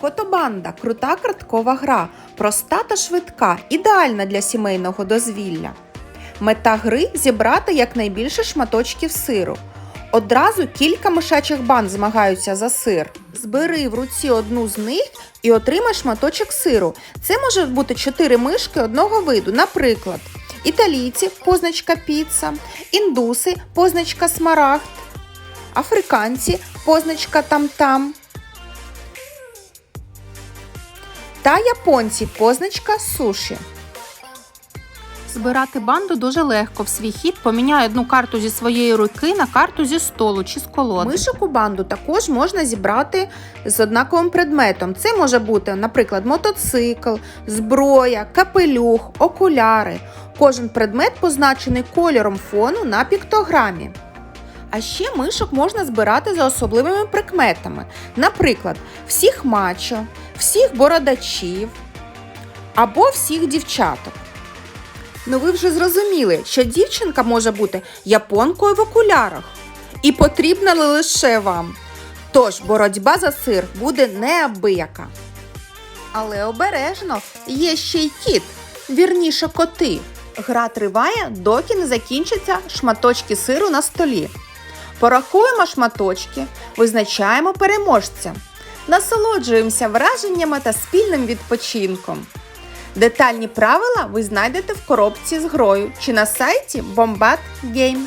Котобанда крута карткова гра, проста та швидка, ідеальна для сімейного дозвілля. Мета гри зібрати якнайбільше шматочків сиру. Одразу кілька мишачих банд змагаються за сир. Збери в руці одну з них і отримай шматочок сиру. Це може бути чотири мишки одного виду, наприклад, італійці позначка піца, індуси позначка смарагд, африканці позначка там-там. Та японці позначка суші. Збирати банду дуже легко. В свій хід поміняй одну карту зі своєї руки на карту зі столу чи з колоди. Мишок у банду також можна зібрати з однаковим предметом. Це може бути, наприклад, мотоцикл, зброя, капелюх, окуляри. Кожен предмет позначений кольором фону на піктограмі. А ще мишок можна збирати за особливими прикметами. Наприклад, всіх мачо, всіх бородачів або всіх дівчаток. Ну ви вже зрозуміли, що дівчинка може бути японкою в окулярах. І потрібна лише вам. Тож боротьба за сир буде неабияка. Але обережно є ще й кіт, вірніше коти. Гра триває, доки не закінчаться шматочки сиру на столі. Порахуємо шматочки, визначаємо переможця. Насолоджуємося враженнями та спільним відпочинком. Детальні правила ви знайдете в коробці з грою чи на сайті Bombat Game.